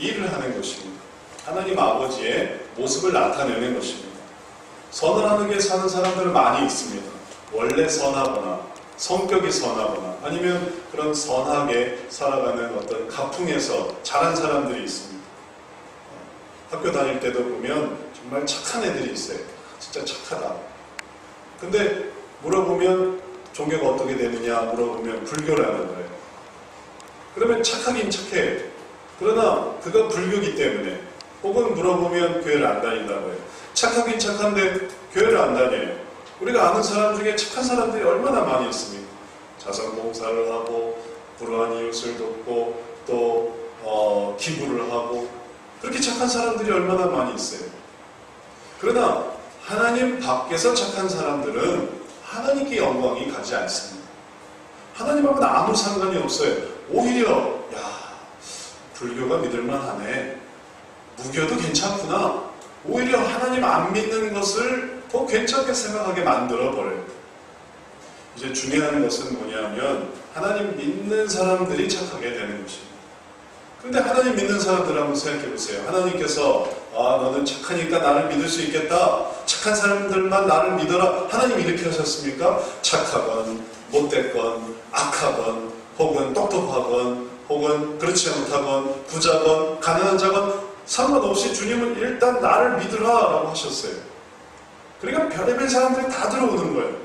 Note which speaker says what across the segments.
Speaker 1: 일을 하는 것입니다. 하나님 아버지의 모습을 나타내는 것입니다. 선을 하게 사는 사람들은 많이 있습니다. 원래 선하거나 성격이 선하거나 아니면 그런 선하게 살아가는 어떤 가풍에서 자란 사람들이 있습니다. 학교 다닐 때도 보면 정말 착한 애들이 있어요. 진짜 착하다. 근데 물어보면 종교가 어떻게 되느냐 물어보면 불교라는 거예요. 그러면 착하긴 착해. 그러나 그가 불교기 때문에 혹은 물어보면 교회를 안 다닌다고 해요. 착하긴 착한데 교회를 안 다녀요. 우리가 아는 사람 중에 착한 사람들이 얼마나 많이 있습니까? 자선 봉사를 하고 불우한 이웃을 돕고 또 어, 기부를 하고 그렇게 착한 사람들이 얼마나 많이 있어요. 그러나 하나님 밖에서 착한 사람들은 하나님께 영광이 가지 않습니다. 하나님하고는 아무 상관이 없어요. 오히려 야 불교가 믿을만하네. 무교도 괜찮구나. 오히려 하나님 안 믿는 것을 더 괜찮게 생각하게 만들어 버려요. 이제 중요한 것은 뭐냐면 하나님 믿는 사람들이 착하게 되는 것입니다. 근데 하나님 믿는 사람들 한번 생각해 보세요. 하나님께서 아 너는 착하니까 나를 믿을 수 있겠다. 착한 사람들만 나를 믿어라. 하나님 이렇게 하셨습니까? 착하건 못됐건 악하건 혹은 똑똑하건 혹은 그렇지 못하건 부자건 가난한 자건 상관없이 주님은 일단 나를 믿으라라고 하셨어요. 그러니까 별의별 사람들이 다 들어오는 거예요.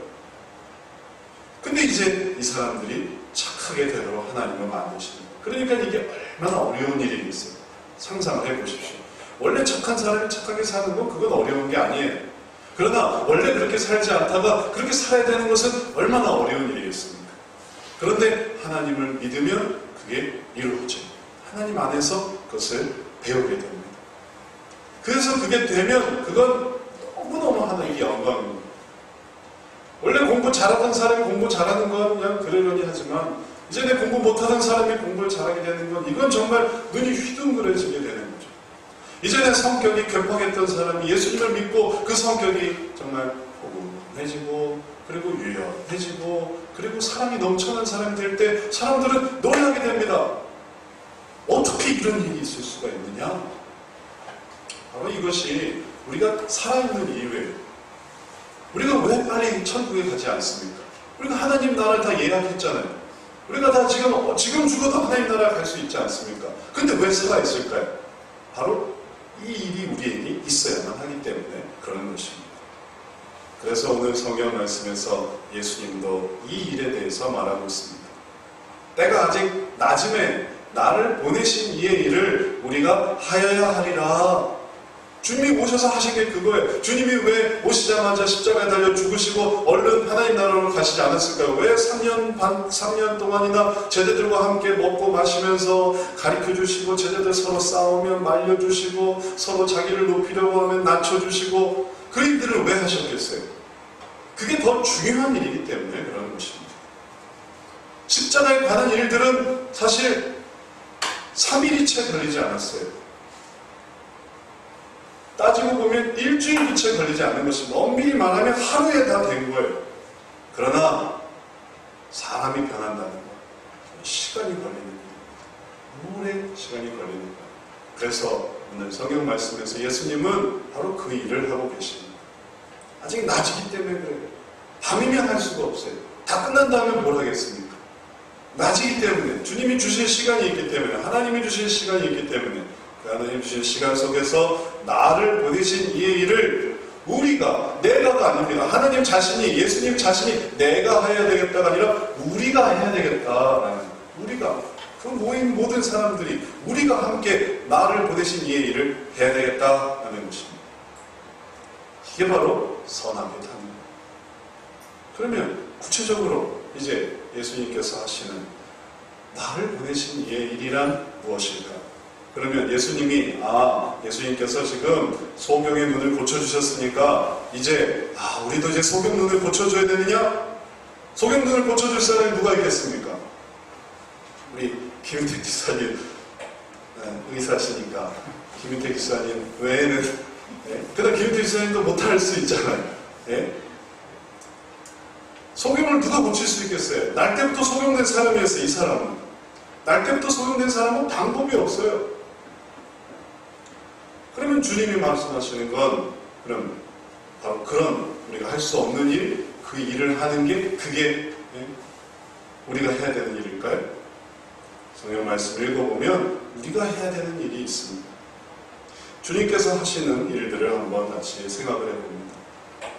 Speaker 1: 근데 이제 이 사람들이 착하게 되도록 하나님을 만드시는 거예요. 그러니까 이게 얼마나 어려운 일이겠어요. 상상을 해보십시오. 원래 착한 사람이 착하게 사는 건 그건 어려운 게 아니에요. 그러나 원래 그렇게 살지 않다가 그렇게 살아야 되는 것은 얼마나 어려운 일이겠습니까? 그런데 하나님을 믿으면 그게 이루어져요. 하나님 안에서 그것을 배우게 됩니다. 그래서 그게 되면 그건 너무너무 하나님께 영광입니다. 원래 공부 잘하던 사람이 공부 잘하는 건 그냥 그러려니 하지만 이제 내 공부 못하던 사람이 공부를 잘하게 되는 건 이건 정말 눈이 휘둥그레지게 되는 거죠. 내 성격이 괴팍했던 사람이 예수님을 믿고 그 성격이 정말 포근해지고 그리고 유연해지고 그리고 사람이 넘쳐난 사람이 될 때 사람들은 놀라게 됩니다. 어떻게 이런 일이 있을 수가 있느냐? 바로 이것이 우리가 살아있는 이유예요. 우리가 왜 빨리 천국에 가지 않습니까? 우리가 하나님 나라를 다 예약했잖아요. 우리가 다 지금, 어, 지금 죽어도 하나님 나라에 갈수 있지 않습니까? 근데 왜 살아있을까요? 바로 이 일이 우리에게 있어야만 하기 때문에 그런 것입니다. 그래서 오늘 성경 말씀에서 예수님도 이 일에 대해서 말하고 있습니다. 때가 아직 낮음에 나를 보내신 이의 일을 우리가 하여야 하리라. 주님이 오셔서 하신 게 그거예요. 주님이 왜 오시자마자 십자가에 달려 죽으시고 얼른 하나님 나라로 가시지 않았을까요? 왜 3년 반, 3년 동안이나 제자들과 함께 먹고 마시면서 가르쳐 주시고 제자들 서로 싸우면 말려 주시고 서로 자기를 높이려고 하면 낮춰 주시고 그 일들을 왜 하셨겠어요? 그게 더 중요한 일이기 때문에 그런 것입니다. 십자가에 관한 일들은 사실 3일이 채 걸리지 않았어요. 따지고 보면 일주일 채 걸리지 않는 것입니다. 엄밀히 말하면 하루에 다 된 거예요. 그러나 사람이 변한다는 거 시간이 걸리는 거예요. 오래 시간이 걸리는 거예요. 그래서 오늘 성경 말씀에서 예수님은 바로 그 일을 하고 계십니다. 아직 낮이기 때문에 그래요. 밤이면 할 수가 없어요. 다 끝난 다음에 뭘 하겠습니까? 낮이기 때문에 주님이 주실 시간이 있기 때문에 하나님이 주실 시간이 있기 때문에 그 하나님 주신 시간 속에서 나를 보내신 이의 일을 우리가 내가가 아닙니다. 하나님 자신이 예수님 자신이 내가 해야 되겠다가 아니라 우리가 해야 되겠다라는 우리가 그 모인 모든 사람들이 우리가 함께 나를 보내신 이의 일을 해야 되겠다라는 것입니다. 이게 바로 거예요. 그러면 구체적으로 이제 예수님께서 하시는 나를 보내신 이의 일이란 무엇일까? 그러면 예수님이 아 예수님께서 지금 소경의 눈을 고쳐주셨으니까 이제 아 우리도 이제 소경 눈을 고쳐줘야 되느냐? 소경 눈을 고쳐줄 사람이 누가 있겠습니까? 우리 김윤택 기사님 네, 의사시니까 김윤택 기사님 외에는 네? 그다음 김윤택 기사님도 못할 수 있잖아요. 네? 소경을 누가 고칠 수 있겠어요? 날 때부터 소경된 사람이었어요, 이 사람은. 날 때부터 소경된 사람은 방법이 없어요. 그러면 주님이 말씀하시는 건 그럼 바로 그런 우리가 할 수 없는 일, 그 일을 하는 게 그게 예? 우리가 해야 되는 일일까요? 성경 말씀 읽어보면 우리가 해야 되는 일이 있습니다. 주님께서 하시는 일들을 한번 같이 생각을 해봅니다.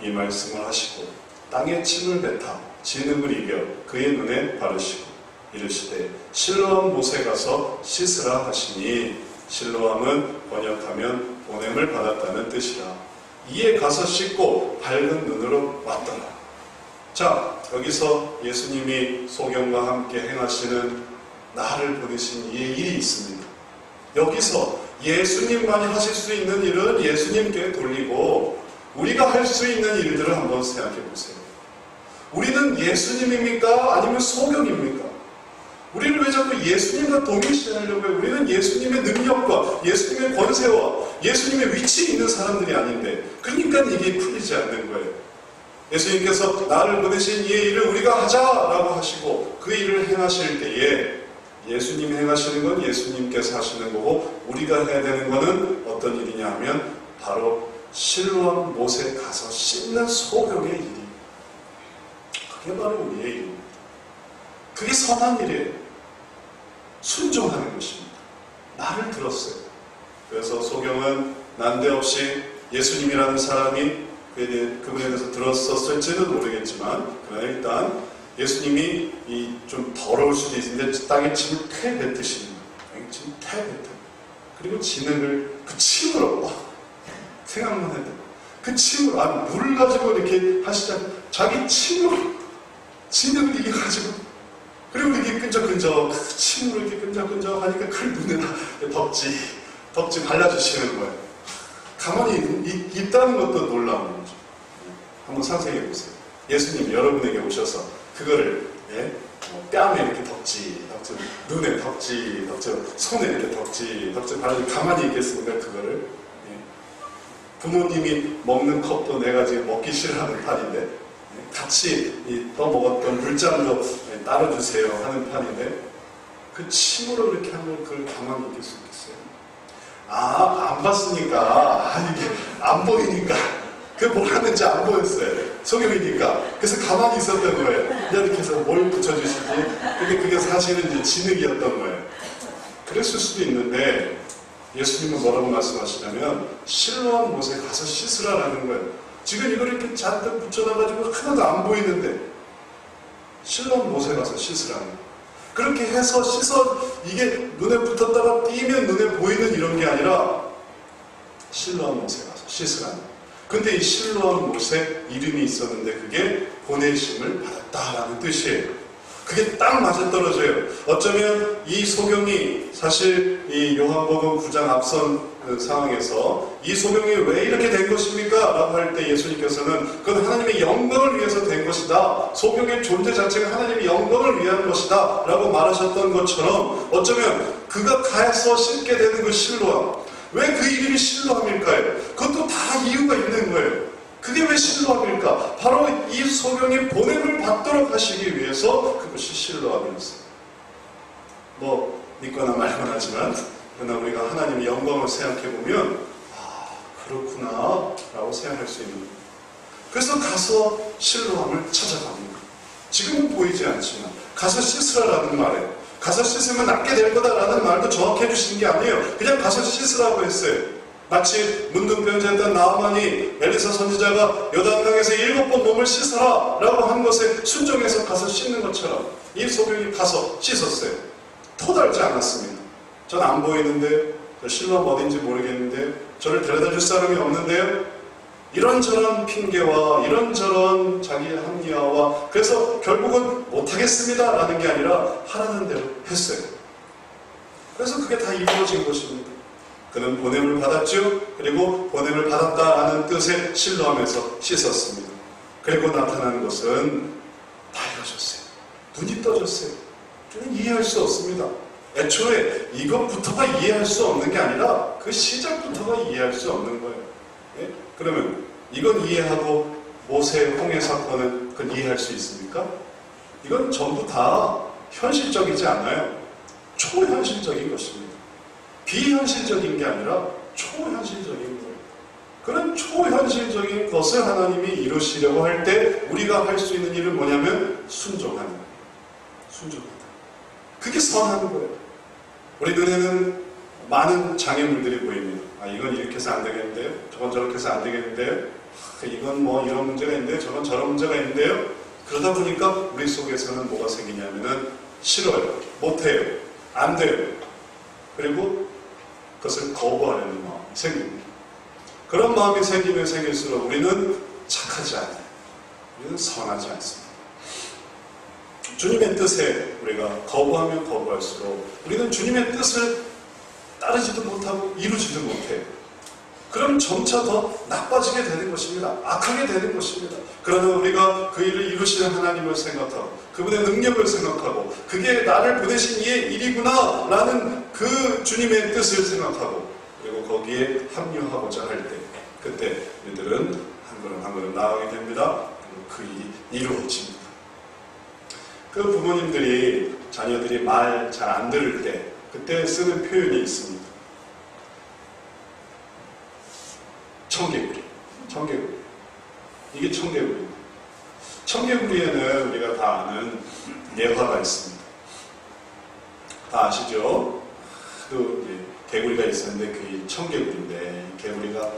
Speaker 1: 이 말씀을 하시고 땅에 침을 뱉어 진흙을 이겨 그의 눈에 바르시고 이르시되 실로암 못에 가서 씻으라 하시니 실로암은 번역하면 보냄을 받았다는 뜻이라. 이에 가서 씻고 밝은 눈으로 왔더라. 자 여기서 예수님이 소경과 함께 행하시는 나를 보내신 이의 일이 있습니다. 여기서 예수님만이 하실 수 있는 일은 예수님께 돌리고 우리가 할 수 있는 일들을 한번 생각해 보세요. 우리는 예수님입니까? 아니면 소경입니까? 우리를 왜 자꾸 예수님과 동일시하려고 해요? 우리는 예수님의 능력과 예수님의 권세와 예수님의 위치에 있는 사람들이 아닌데 그러니까 이게 풀리지 않는 거예요. 예수님께서 나를 보내신 이의 일을 우리가 하자라고 하시고 그 일을 행하실 때에 예수님이 행하시는 건 예수님께서 하시는 거고 우리가 해야 되는 거는 어떤 일이냐 하면 바로 실로암 못에 가서 씻는 소경의 일이 그게 바로 우리의 일입니다. 그게 선한 일이에요. 순종하는 것입니다. 말을 들었어요. 그래서 소경은 난데없이 예수님이라는 사람이 그분에 대해서 들었었을지는 모르겠지만 그러나 일단 예수님이 이 좀 더러울 수도 있는데 땅에 침을 퇴 뱉으시는 거예요. 침을 퇴 뱉어. 그리고 진흙을 그 침으로 와, 생각만 해도 그 침으로 아 물을 가지고 이렇게 하시자 자기 침으로 진흙을 이겨 가지고 그리고 이렇게 끈적끈적 그 침으로 이렇게 끈적끈적 하니까 그 눈에다 덕지 덕지 발라주시는 거예요. 가만히 있, 있다는 것도 놀라운 거죠. 한번 상상해 보세요. 예수님 여러분에게 오셔서 그거를 예? 어, 뺨에 이렇게 덕지, 덕지, 눈에 덕지, 덕지, 손에 이렇게 덕지, 덕지 바라지 가만히 있겠습니까? 그거를 예. 부모님이 먹는 컵도 내가 지금 먹기 싫어하는 판인데 예, 같이 이 떠먹었던 물잔도 예, 따라주세요 하는 판인데 그 침으로 이렇게 하면 그걸 가만히 있을 수 있겠어요? 아, 안 봤으니까, 아, 이게 안 보이니까, 그 뭘 하는지 안 보였어요. 소경이니까. 그래서 가만히 있었던 거예요. 이렇게 해서 뭘 붙여주시지. 근데 그게 사실은 이제 진흙이었던 거예요. 그랬을 수도 있는데, 예수님은 뭐라고 말씀하시냐면, 실로한 못에 가서 씻으라라는 거예요. 지금 이걸 이렇게 잔뜩 붙여놔가지고 하나도 안 보이는데, 실로한 못에 가서 씻으라는 거예요. 그렇게 해서 씻어 이게 눈에 붙었다가 띄면 눈에 보이는 이런 게 아니라 실로암 못에 가서 씻으라는 거예요. 근데 이 실로암 못에 이름이 있었는데 그게 보내심을 받았다라는 뜻이에요. 그게 딱 맞아떨어져요. 어쩌면 이 소경이 사실 이 요한복음 9장 앞선 그 상황에서 이 소경이 왜 이렇게 된 것입니까? 라고 할 때 예수님께서는 그건 하나님의 영광을 위해서 된 것이다. 소경의 존재 자체가 하나님의 영광을 위한 것이다. 라고 말하셨던 것처럼 어쩌면 그가 가서 씻게 되는 그 실로함. 왜 그 이름이 실로함일까요? 그것도 다 이유가 있는 거예요. 그게 왜 실로함일까? 바로 이 소경이 보냄을 받도록 하시기 위해서 그것이 실로함이었어요. 뭐 믿거나 말거나 하지만 그러나 우리가 하나님의 영광을 생각해 보면 아 그렇구나 라고 생각할 수 있는 거예요. 그래서 가서 실로함을 찾아갑니다. 지금은 보이지 않지만 가서 씻으라라는 말에 가서 씻으면 낫게 될 거다라는 말도 정확히 해주시는 게 아니에요. 그냥 가서 씻으라고 했어요. 마치 문둥병자였던 나아만이 엘리사 선지자가 여단강에서 일곱 번 몸을 씻어라 라고 한 것에 순종해서 가서 씻는 것처럼 이 소경이 가서 씻었어요. 토달지 않았습니다. 전 안 보이는데 저 실로암 어딘지 모르겠는데 저를 데려다 줄 사람이 없는데요. 이런저런 핑계와 이런저런 자기 합리화와 그래서 결국은 못하겠습니다 라는 게 아니라 하라는 대로 했어요. 그래서 그게 다 이루어진 것입니다. 그는 보냄을 받았죠. 그리고 보냄을 받았다라는 뜻에 신뢰하면서 씻었습니다. 그리고 나타난 것은 밝아졌어요. 눈이 떠졌어요. 저는 이해할 수 없습니다. 애초에 이것부터가 이해할 수 없는 게 아니라 그 시작부터가 이해할 수 없는 거예요. 예? 그러면 이건 이해하고 모세 홍해 사건은 그건 이해할 수 있습니까? 이건 전부 다 현실적이지 않아요. 초현실적인 것입니다. 비현실적인 게 아니라 초현실적인 거예요. 그런 초현실적인 것을 하나님이 이루시려고 할 때 우리가 할 수 있는 일은 뭐냐면 순종하는 거예요. 순종하다. 그게 선한 거예요. 우리 눈에는 많은 장애물들이 보입니다. 아, 이건 이렇게 해서 안 되겠는데요? 저건 저렇게 해서 안 되겠는데요? 아, 이건 뭐 이런 문제가 있는데요? 저건 저런 문제가 있는데요? 그러다 보니까 우리 속에서는 뭐가 생기냐면은 싫어요. 못해요. 안 돼요. 그리고 그것을 거부하려는 마음이 생깁니다. 그런 마음이 생기면 생길수록 우리는 착하지 않아요. 우리는 선하지 않습니다. 주님의 뜻에 우리가 거부하면 거부할수록 우리는 주님의 뜻을 따르지도 못하고 이루지도 못해요. 그럼 점차 더 나빠지게 되는 것입니다. 악하게 되는 것입니다. 그러나 우리가 그 일을 이루시는 하나님을 생각하고 그분의 능력을 생각하고 그게 나를 보내신 이의 일이구나 라는 그 주님의 뜻을 생각하고 그리고 거기에 합류하고자 할 때 그때 우리들은 한 걸음 한 걸음 나아가게 됩니다. 그 일이 이루어집니다. 그 부모님들이 자녀들이 말 잘 안 들을 때 그때 쓰는 표현이 있습니다. 청개구리. 청개구리. 이게 청개구리입니다. 청개구리에는 우리가 다 아는 예화가 있습니다. 다 아시죠? 그 이제 개구리가 있었는데 그게 청개구리인데 이 개구리가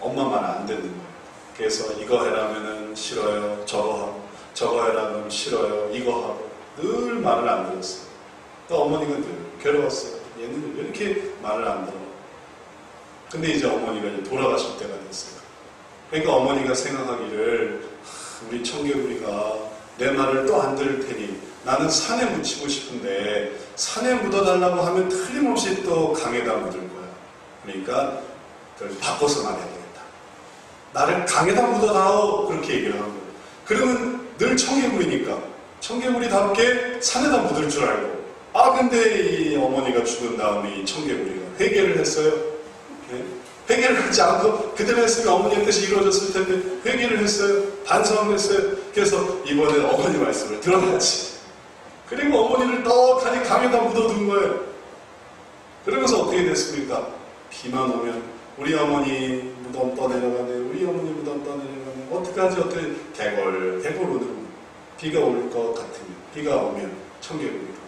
Speaker 1: 엄마 말안 듣는 거예요. 그래서 이거 해라면은 싫어요. 저거 하고 저거 해라면 싫어요. 이거 하고 늘 말을 안 들었어요. 또 어머니가 늘 괴로웠어요. 얘는 왜 이렇게 말을 안 들어? 근데 이제 어머니가 이제 돌아가실 때가 됐어요. 그러니까 어머니가 생각하기를 하, 우리 청개구리가 내 말을 또 안 들을 테니 나는 산에 묻히고 싶은데 산에 묻어달라고 하면 틀림없이 또 강에다 묻을 거야. 그러니까 그걸 바꿔서 말해야 되겠다. 나를 강에다 묻어다오 그렇게 얘기를 하는 거예요. 그러면 늘 청개구리니까 청개구리답게 산에다 묻을 줄 알고 아 근데 이 어머니가 죽은 다음에 이 청개구리가 회개를 했어요. 네? 회개를 하지 않고 그대로 했으면 어머니의 뜻이 이루어졌을 텐데 회개를 했어요. 반성을 했어요. 그래서 이번에 어머니 말씀을 들어야지. 그리고 어머니를 떡하니 강에다 묻어둔 거예요. 그러면서 어떻게 됐습니까? 비만 오면 우리 어머니 무덤 떠내려가네. 우리 어머니 무덤 떠내려가네. 어떡하지 어떻게 개골 개골 오는 비가 올 것 같으면 비가 오면 청개구리가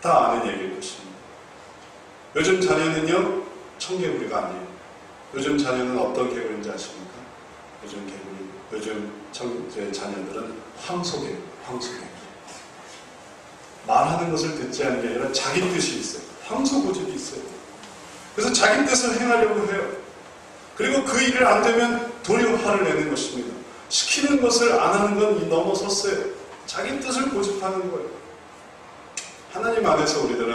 Speaker 1: 다 아는 얘기일 것입니다. 요즘 자녀는요 청개구리가 아니에요. 요즘 자녀는 어떤 개구리인지 아십니까? 요즘 개구리, 요즘 청, 제 자녀들은 황소개구리, 황소개구리. 말하는 것을 듣지 않는 게 아니라 자기 뜻이 있어요. 황소 고집이 있어요. 그래서 자기 뜻을 행하려고 해요. 그리고 그 일을 안 되면 도리어 화를 내는 것입니다. 시키는 것을 안 하는 건 넘어섰어요. 자기 뜻을 고집하는 거예요. 하나님 안에서 우리들은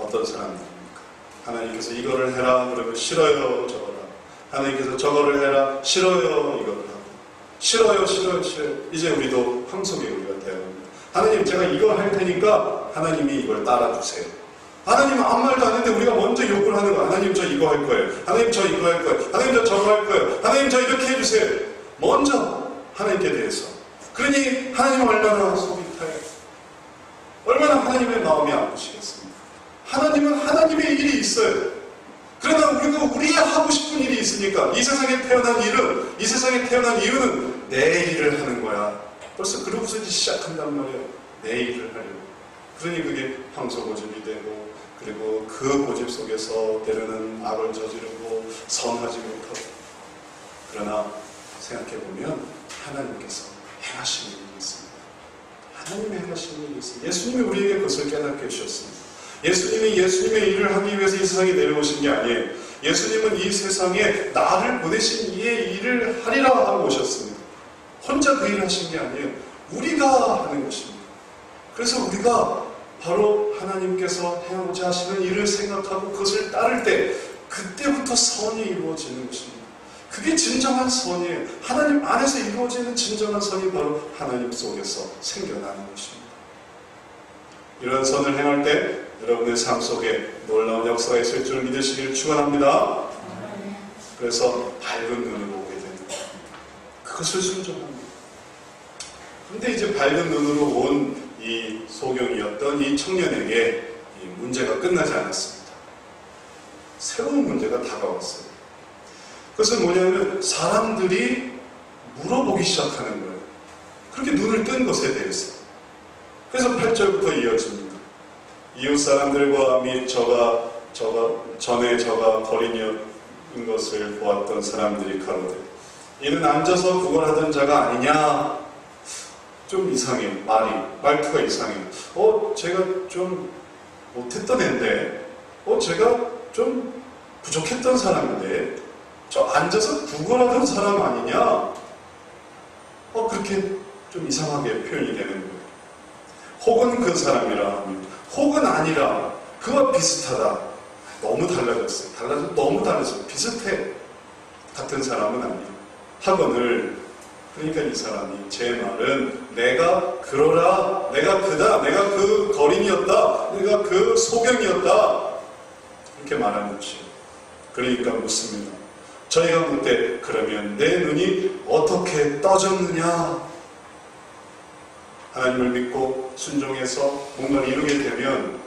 Speaker 1: 어떤 사람들입니까? 하나님께서 이거를 해라 그러면 싫어요 저거라. 하나님께서 저거를 해라 싫어요 이거를 하고 싫어요 싫어요 싫어요. 이제 우리도 황소개 우리가 되어갑니다. 하나님 제가 이걸 할 테니까 하나님이 이걸 따라주세요. 하나님 아무 말도 안 했는데 우리가 먼저 욕을 하는 거야. 하나님 저 이거 할 거예요. 하나님 저 이거 할 거예요. 하나님 저 저거 할 거예요. 하나님 저 이렇게 해주세요. 먼저 하나님께 대해서. 그러니 하나님 얼마나 속이 하나님의 마음이 아프시겠습니까? 하나님은 하나님의 일이 있어요. 그러나 우리가 우리가 하고 싶은 일이 있으니까 이 세상에 태어난 일은 이 세상에 태어난 이유는 내 일을 하는 거야. 벌써 그러고서 이제 시작한단 말이에요. 내 일을 하려고. 그러니 그게 황소 고집이 되고 그리고 그 고집 속에서 때로는 악을 저지르고 선하지 못하고 그러나 생각해 보면 하나님께서 행하시는. 하나님의 행하시는 일이 있습니다. 예수님이 우리에게 그것을 깨닫게 해주셨습니다. 예수님이 예수님의 일을 하기 위해서 이 세상에 내려오신 게 아니에요. 예수님은 이 세상에 나를 보내신 이의 일을 하리라 하고 오셨습니다. 혼자 그 일을 하신 게 아니에요. 우리가 하는 것입니다. 그래서 우리가 바로 하나님께서 해오자 하시는 일을 생각하고 그것을 따를 때 그때부터 선이 이루어지는 것입니다. 그게 진정한 선이에요. 하나님 안에서 이루어지는 진정한 선이 바로 하나님 속에서 생겨나는 것입니다. 이런 선을 행할 때 여러분의 삶 속에 놀라운 역사가 있을 줄 믿으시길 축원합니다. 그래서 밝은 눈으로 오게 됩니다. 그것을 순종합니다. 그런데 이제 밝은 눈으로 온 이 소경이었던 이 청년에게 이 문제가 끝나지 않았습니다. 새로운 문제가 다가왔어요. 그것은 뭐냐면 사람들이 물어보기 시작하는 거예요. 그렇게 눈을 뜬 것에 대해서. 그래서 8절부터 이어집니다. 이웃 사람들과 및 저가 저가 전에 저가 거린이인 것을 보았던 사람들이 가로되 이는 앉아서 구걸하던 자가 아니냐 좀 이상해 말이 말투가 이상해 어 제가 좀 못했던 앤데 어 제가 좀 부족했던 사람인데 저 앉아서 구걸하던 사람 아니냐? 어 그렇게 좀 이상하게 표현이 되는 거예요. 혹은 그 사람이라 혹은 아니라 그와 비슷하다. 너무 달라졌어요. 달라져 너무 달라졌어요. 비슷해. 같은 사람은 아니에요. 학원을 그러니까 이 사람이 제 말은 내가 그러라 내가 그다 내가 그 거린이었다 내가 그 소경이었다. 이렇게 말하는 것이 그러니까 묻습니다 저희가 묻되 그러면 내 눈이 어떻게 떠졌느냐? 하나님을 믿고 순종해서 뭔가를 이루게 되면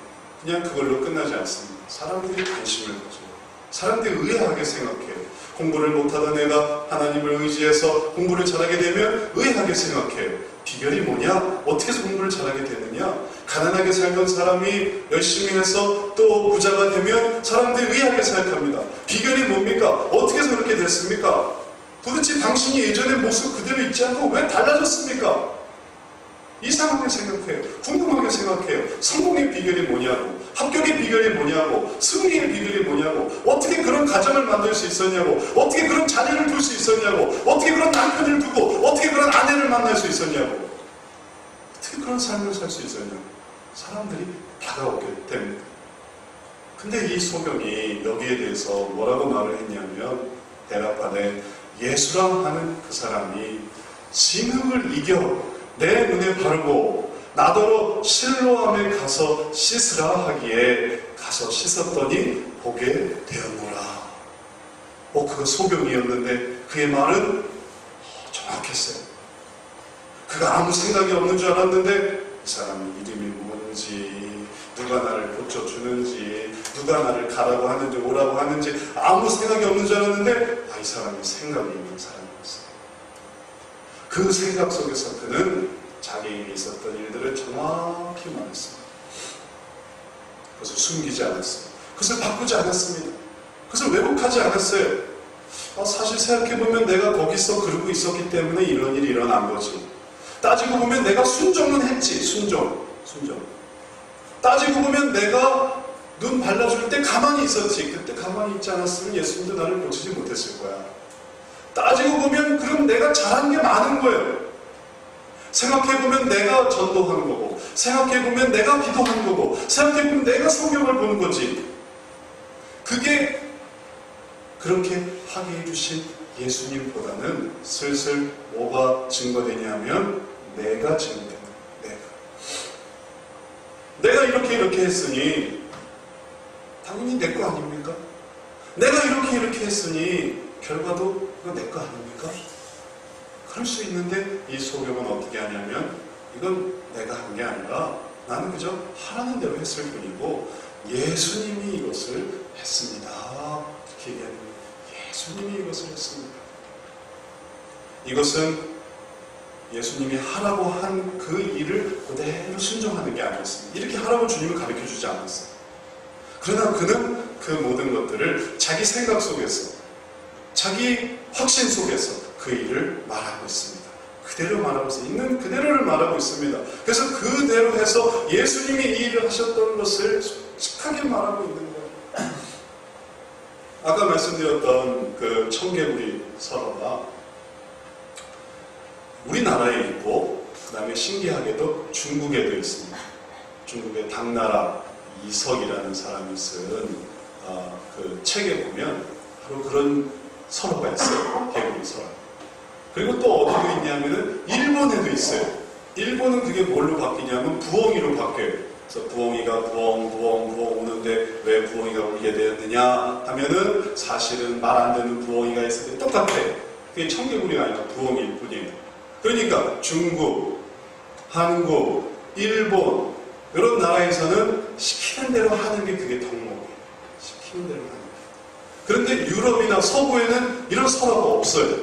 Speaker 1: 그냥 그걸로 끝나지 않습니다. 사람들이 관심을 가져요. 사람들이 의아하게 생각해요 공부를 못하던 애가 하나님을 의지해서 공부를 잘하게 되면 의아하게 생각해요. 비결이 뭐냐? 어떻게 해서 공부를 잘하게 되느냐? 가난하게 살던 사람이 열심히 해서 또 부자가 되면 사람들이 의아하게 생각합니다. 비결이 뭡니까? 어떻게 해서 그렇게 됐습니까? 도대체 당신이 예전의 모습 그대로 있지 않고 왜 달라졌습니까? 이상하게 생각해요. 궁금하게 생각해요. 성공의 비결이 뭐냐고, 합격의 비결이 뭐냐고, 승리의 비결이 뭐냐고, 어떻게 그런 가정을 만들 수 있었냐고, 어떻게 그런 자녀를 둘 수 있었냐고, 어떻게 그런 남편을 두고, 어떻게 그런 아내를 만날 수 있었냐고, 어떻게 그런 삶을 살 수 있었냐고, 사람들이 다가오게 됩니다. 근데 이 소경이 여기에 대해서 뭐라고 말을 했냐면, 대답하되 예수랑 하는 그 사람이 진흙을 이겨 내 눈에 바르고 나더러 실로암에 가서 씻으라 하기에 가서 씻었더니 보게 되었노라. 어, 그가 소경이었는데 그의 말은 정확했어요. 그가 아무 생각이 없는 줄 알았는데 이 사람이 이름이 뭔지 누가 나를 고쳐주는지 누가 나를 가라고 하는지 오라고 하는지 아무 생각이 없는 줄 알았는데 아, 이 사람이 생각이 있는 사람이었어요. 그 생각 속에서 그는 자기에게 있었던 일들을 정확히 말했습니다. 그것을 숨기지 않았습니다. 그것을 바꾸지 않았습니다. 그것을 왜곡하지 않았어요. 아, 사실 생각해보면 내가 거기서 그러고 있었기 때문에 이런 일이 일어난 거지. 따지고 보면 내가 순종은 했지. 순종. 순종. 따지고 보면 내가 눈 발라줄 때 가만히 있었지. 그때 가만히 있지 않았으면 예수님도 나를 고치지 못했을 거야. 따지고 보면 그럼 내가 잘한 게 많은 거예요. 생각해보면 내가 전도한 거고, 생각해보면 내가 기도한 거고, 생각해보면 내가 성경을 보는 거지. 그게 그렇게 하게 해주신 예수님보다는 슬슬 뭐가 증거되냐면 내가 거예요. 내가. 내가 이렇게 이렇게 했으니 당연히 내 거 아닙니까? 내가 이렇게 이렇게 했으니 결과도 이거 내 거 아닙니까? 그럴 수 있는데 이 소경은 어떻게 하냐면 이건 내가 한 게 아니라 나는 그저 하라는 대로 했을 뿐이고 예수님이 이것을 했습니다. 이렇게 얘기하는. 예수님이 이것을 했습니다. 이것은 예수님이 하라고 한 그 일을 그대로 순종하는 게 아니었습니다. 이렇게 하라고 주님은 가르쳐 주지 않았어요. 그러나 그는 그 모든 것들을 자기 생각 속에서 자기 확신 속에서 그 일을 말하고 있습니다. 그대로 말하고 있어요. 있는 그대로를 말하고 있습니다. 그래서 그대로 해서 예수님이 이 일을 하셨던 것을 솔직하게 말하고 있는 거예요. 아까 말씀드렸던 그 청개구리 설화가 우리나라에 있고 그 다음에 신기하게도 중국에도 있습니다. 중국의 당나라 이석이라는 사람이 쓴 어, 그 책에 보면 바로 그런 설화가 있어요. 개구리 설화. 그리고 또 어디도 있냐면은 일본에도 있어요. 일본은 그게 뭘로 바뀌냐면 부엉이로 바뀌어요. 그래서 부엉이가 부엉 부엉 부엉 우는데 왜 부엉이가 울게 되었느냐 하면은 사실은 말 안 듣는 부엉이가 때 똑같아요. 그게 청개구리가 아니라 부엉이일 뿐이에요. 그러니까 중국, 한국, 일본 이런 나라에서는 시키는 대로 하는 게 그게 덕목이에요. 시키는 대로 하는 게. 그런데 유럽이나 서구에는 이런 선화가 없어요.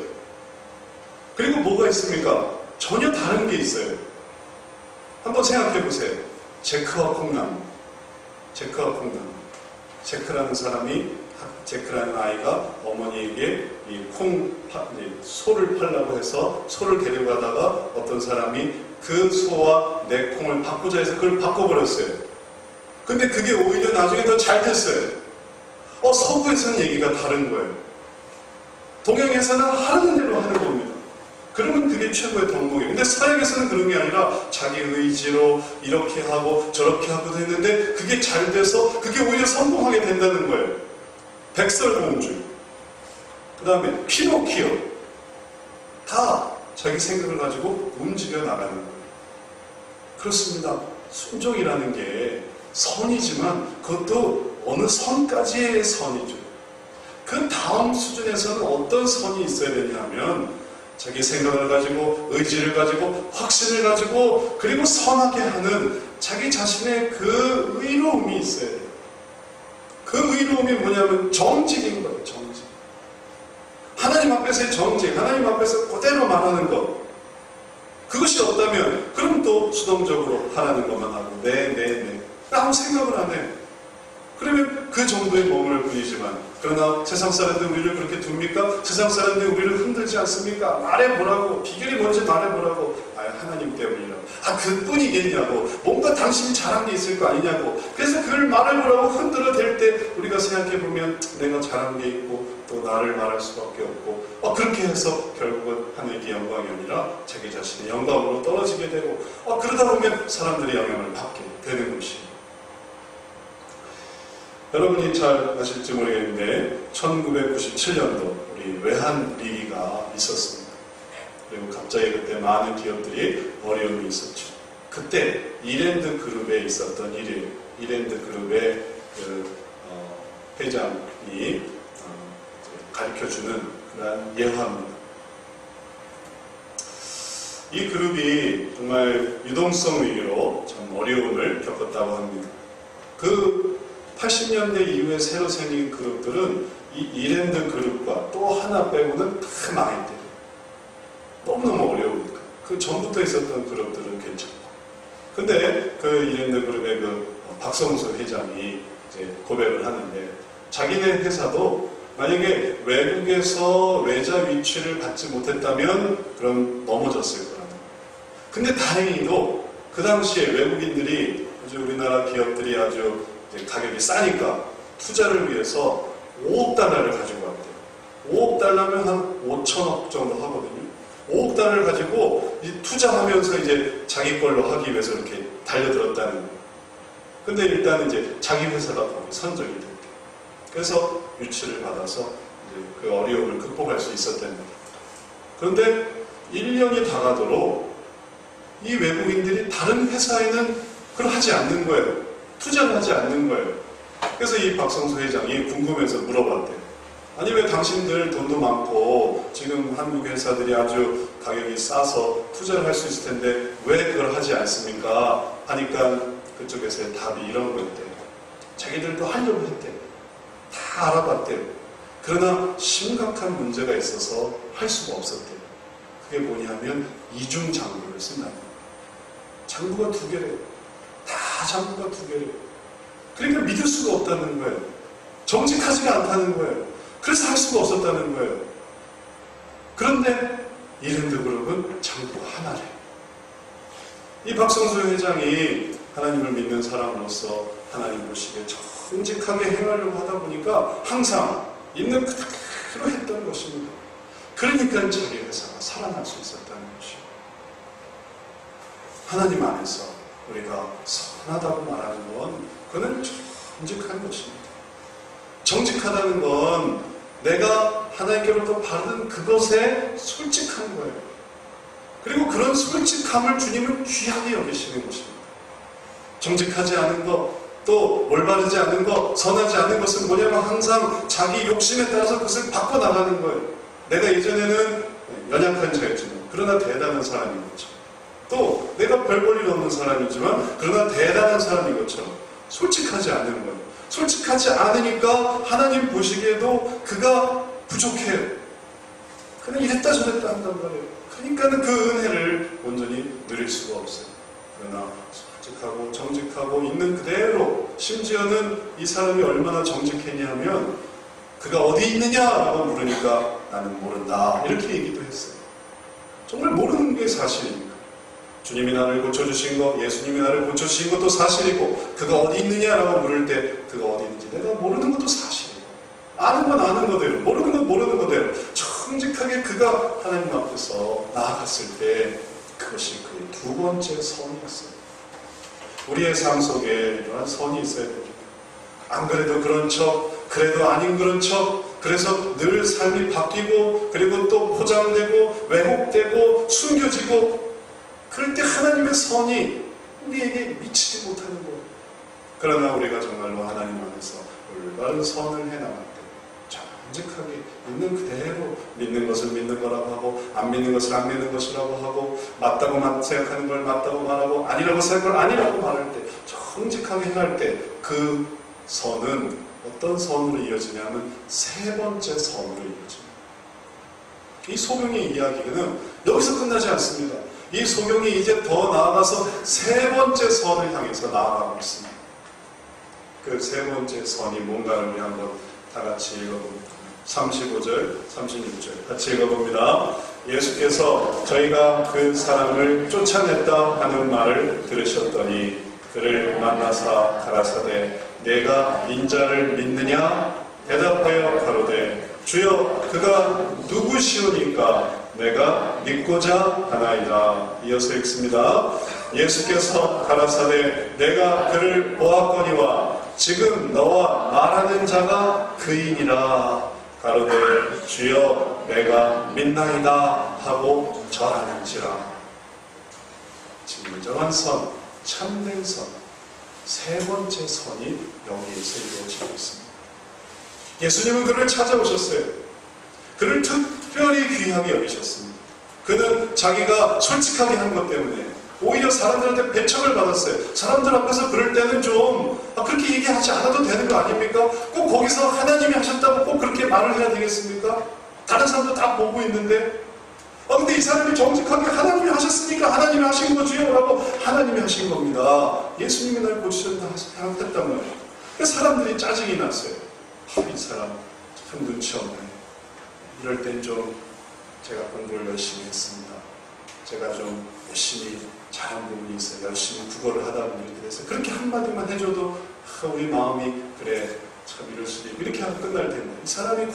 Speaker 1: 그리고 뭐가 있습니까? 전혀 다른 게 있어요. 한번 생각해 보세요. 제크와 콩나무. 제크와 콩나무. 제크라는 사람이 제크라는 아이가 어머니에게 이 콩 소를 팔라고 해서 소를 데려가다가 어떤 사람이 그 소와 내 콩을 바꾸자 해서 그걸 바꿔버렸어요. 근데 그게 오히려 나중에 더 잘 됐어요. 어 서구에서는 얘기가 다른 거예요. 동양에서는 하는 대로 하는 겁니다. 그러면 그게 최고의 덕목이에요. 근데 서양에서는 그런 게 아니라 자기 의지로 이렇게 하고 저렇게 하고 했는데 그게 잘 돼서 그게 오히려 성공하게 된다는 거예요. 백설공주, 그 다음에 피노키오, 다 자기 생각을 가지고 움직여 나가는 거예요. 그렇습니다. 순종이라는 게 선이지만 그것도 어느 선까지의 선이죠. 그 다음 수준에서는 어떤 선이 있어야 되냐면 자기 생각을 가지고 의지를 가지고 확신을 가지고 그리고 선하게 하는 자기 자신의 그 의로움이 있어야 돼요. 그 의로움이 뭐냐면 정직인 거예요. 정직. 하나님 앞에서의 정직, 하나님 앞에서 그대로 말하는 것. 그것이 없다면 그럼 또 수동적으로 하라는 것만 하고 네, 네, 네. 아무 생각을 안 해. 그러면 그 정도의 몸을 뿐이지만 그러나 세상 사람들 우리를 그렇게 둡니까? 세상 사람들 우리를 흔들지 않습니까? 말해보라고 비결이 뭔지 말해보라고. 아 하나님 때문이라고. 아 그뿐이겠냐고. 뭔가 당신이 잘한 게 있을 거 아니냐고. 그래서 그걸 말해보라고 흔들어 댈 때 우리가 생각해보면 내가 잘한 게 있고 또 나를 말할 수밖에 없고. 어, 그렇게 해서 결국은 하나님께 영광이 아니라 자기 자신의 영광으로 떨어지게 되고. 어, 그러다 보면 사람들의 영향을 받게 되는 것이에요 여러분이 잘 아실지 모르겠는데 1997년도 우리 외환 위기가 있었습니다. 그리고 갑자기 그때 많은 기업들이 어려움이 있었죠. 그때 이랜드 그룹에 있었던 일이에요. 이랜드 그룹의 그, 어, 회장이 어, 가르쳐주는 그러한 예화입니다. 이 그룹이 정말 유동성 위기로 참 어려움을 겪었다고 합니다. 그 80년대 이후에 새로 생긴 그룹들은 이 이랜드 그룹과 또 하나 빼고는 다 망했대요. 너무너무 어려우니까. 그 전부터 있었던 그룹들은 괜찮고. 근데 그 이랜드 그룹의 그 박성수 회장이 이제 고백을 하는데 자기네 회사도 만약에 외국에서 외자 위치를 받지 못했다면 그럼 넘어졌을 거라는 거예요. 근데 다행히도 그 당시에 외국인들이 아주 우리나라 기업들이 아주 가격이 싸니까 투자를 위해서 5억 달러를 가지고 왔대요. 5억 달러면 한 5천억 정도 하거든요. 5억 달러를 가지고 이 투자하면서 이제 자기 걸로 하기 위해서 이렇게 달려들었다는. 근데 일단 이제 자기 회사가 거기 선정이 됐대요. 그래서 유치를 받아서 그 어려움을 극복할 수 있었다는 거예요. 그런데 1년이 다 가도록 이 외국인들이 다른 회사에는 그걸 하지 않는 거예요. 투자를 하지 않는 거예요. 그래서 이 박성수 회장이 궁금해서 물어봤대요. 아니 왜 당신들 돈도 많고 지금 한국 회사들이 아주 가격이 싸서 투자를 할 수 있을 텐데 왜 그걸 하지 않습니까? 하니까 그쪽에서의 답이 이런 거였대요. 자기들도 하려고 했대요. 다 알아봤대요. 그러나 심각한 문제가 있어서 할 수가 없었대요. 그게 뭐냐면 이중 장부를 쓴다는 거예요. 장부가 두 개래요. 다 장부가 두 개래요. 그러니까 믿을 수가 없다는 거예요. 정직하지가 않다는 거예요. 그래서 할 수가 없었다는 거예요. 그런데 이랜드 그룹은 장부가 하나래요. 이 박성수 회장이 하나님을 믿는 사람으로서 하나님 보시기에 정직하게 행하려고 하다 보니까 항상 있는 그대로 했던 것입니다. 그러니까 자기 회사가 살아날 수 있었다는 것이에요. 하나님 안에서 우리가 선하다고 말하는 건 그는 정직한 것입니다. 정직하다는 건 내가 하나님께로부터 받은 그것에 솔직한 거예요. 그리고 그런 솔직함을 주님은 귀하게 여기시는 것입니다. 정직하지 않은 것, 또 올바르지 않은 것, 선하지 않은 것은 뭐냐면 항상 자기 욕심에 따라서 그것을 바꿔나가는 거예요. 내가 예전에는 연약한 자였지만, 그러나 대단한 사람인 것처럼. 또 내가 별 볼일 없는 사람이지만, 그러나 대단한 사람인 것처럼 솔직하지 않는 거예요. 솔직하지 않으니까 하나님 보시기에도 그가 부족해요. 그는 이랬다 저랬다 한단 말이에요. 그러니까는 그 은혜를 온전히 누릴 수가 없어요. 그러나 솔직하고 정직하고 있는 그대로 심지어는 이 사람이 얼마나 정직했냐면 그가 어디 있느냐라고 물으니까 나는 모른다 이렇게 얘기도 했어요. 정말 모르는 게 사실이니까. 주님이 나를 고쳐주신 것, 예수님이 나를 고쳐주신 것도 사실이고, 그가 어디 있느냐라고 물을 때, 그가 어디 있는지 내가 모르는 것도 사실이고, 아는 건 아는 거대로, 모르는 건 모르는 거대로, 정직하게 그가 하나님 앞에서 나아갔을 때, 그것이 그의 두 번째 선이었어요. 우리의 삶 속에 이러한 선이 있어야 됩니다. 안 그래도 그런 척, 그래도 아닌 그런 척, 그래서 늘 삶이 바뀌고, 그리고 또 포장되고, 왜곡되고, 숨겨지고, 그럴 때 하나님의 선이 우리에게 미치지 못하는 거예요. 그러나 우리가 정말로 하나님 안에서 올바른 선을 해나갈 때 정직하게 있는 그대로 믿는 것을 믿는 거라고 하고 안 믿는 것을 안 믿는 것이라고 하고 맞다고 만- 생각하는 걸 맞다고 말하고 아니라고 생각할 걸 아니라고 말할 때 정직하게 행할 때 그 선은 어떤 선으로 이어지냐면 세 번째 선으로 이어집니다. 이 소경의 이야기는 여기서 끝나지 않습니다. 이 소경이 이제 더 나아가서 세 번째 선을 향해서 나아가고 있습니다. 그 세 번째 선이 뭔가를 우리 한번 다 같이 읽어봅니다. 35절, 36절 같이 읽어봅니다. 예수께서 저희가 그 사람을 쫓아냈다 하는 말을 들으셨더니 그를 만나사 가라사대 내가 인자를 믿느냐 대답하여 가로되 주여 그가 누구시오니까 내가 믿고자 하나이다. 이어서 읽습니다. 예수께서 가라사대 내가 그를 보았거니와 지금 너와 말하는 자가 그이니라. 가로되 주여 내가 믿나이다 하고 절하는지라. 진정한 선, 참된 선, 세 번째 선이 여기에서 이루어지고 있습니다. 예수님은 그를 찾아오셨어요. 그를 특 별히 귀하게 여기셨습니다. 그는 자기가 솔직하게 한 것 때문에 오히려 사람들한테 배척을 받았어요. 사람들 앞에서 그럴 때는 좀 아, 그렇게 얘기하지 않아도 되는 거 아닙니까? 꼭 거기서 하나님이 하셨다고 꼭 그렇게 말을 해야 되겠습니까? 다른 사람도 다 보고 있는데 아 근데 이 사람이 정직하게 하나님이 하셨으니까 하나님이 하신 거지요 라고 하나님이 하신 겁니다. 예수님이 날 고치셨다 했단 말이에요. 그래서 사람들이 짜증이 났어요. 아, 이 사람 참 눈치 없네. 이럴 땐 좀 제가 공부를 열심히 했습니다. 제가 좀 열심히 잘한 부분이 있어요. 열심히 국어를 하다 보니 이렇게 됐어요. 그렇게 한마디만 해줘도 아, 우리 마음이 그래 참 이럴 수도 있고 이렇게 하고 끝날 텐데 이 사람이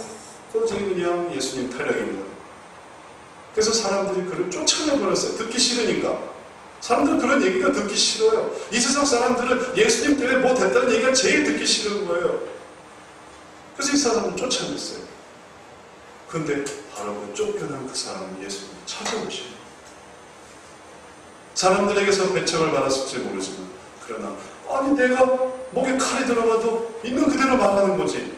Speaker 1: 꼬지 그냥 예수님 타령인 거예요. 그래서 사람들이 그를 쫓아내버렸어요. 듣기 싫으니까. 사람들은 그런 얘기가 듣기 싫어요. 이 세상 사람들은 예수님 때문에 뭐 됐다는 얘기가 제일 듣기 싫은 거예요. 그래서 이 사람을 쫓아냈어요. 근데 바로 그 쫓겨난 그 사람은 예수님이 찾아오시는 사람들에게서 배척을 받았을지 모르지만 그러나 아니 내가 목에 칼이 들어가도 있는 그대로 말하는 거지